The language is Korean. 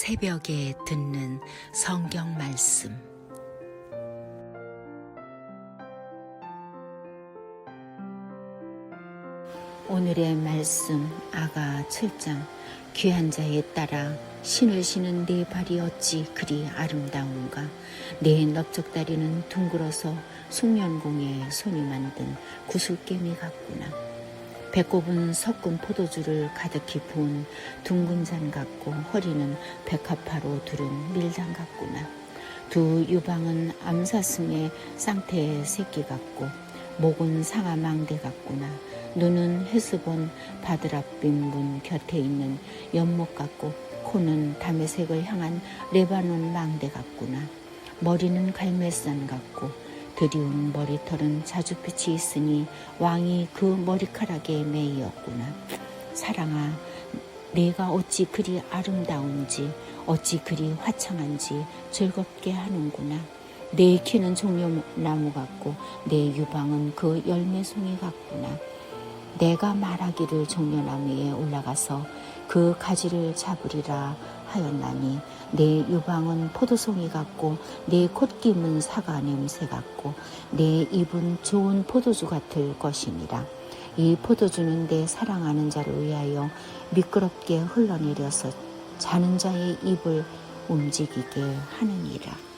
새벽에 듣는 성경 말씀. 오늘의 말씀 아가 7장. 귀한 자에 따라 신을 신은 내 발이 어찌 그리 아름다운가? 내 넓적다리는 둥글어서 숙련공에 손이 만든 구슬개미 같구나 배꼽은 섞은 포도주를 가득히 부은 둥근 잔 같고 허리는 백합화로 두른 밀당 같구나. 두 유방은 암사슴의 쌍태 새끼 같고 목은 상아망대 같구나. 눈은 헤스본 바드랍빈 문 곁에 있는 연못 같고 코는 담의 색을 향한 레바논 망대 같구나. 머리는 갈매산 같고 드리운 머리털은 자주빛이 있으니 왕이 그 머리카락에 매이었구나. 사랑아 내가 어찌 그리 아름다운지 어찌 그리 화창한지 즐겁게 하는구나. 내 키는 종려나무 같고 내 유방은 그 열매송이 같구나 내가 말하기를 종려나무에 올라가서 그 가지를 잡으리라 하였나니 내 유방은 포도송이 같고 내 콧김은 사과 냄새 같고 내 입은 좋은 포도주 같을 것이니라. 이 포도주는 내 사랑하는 자를 위하여 미끄럽게 흘러내려서 자는 자의 입을 움직이게 하느니라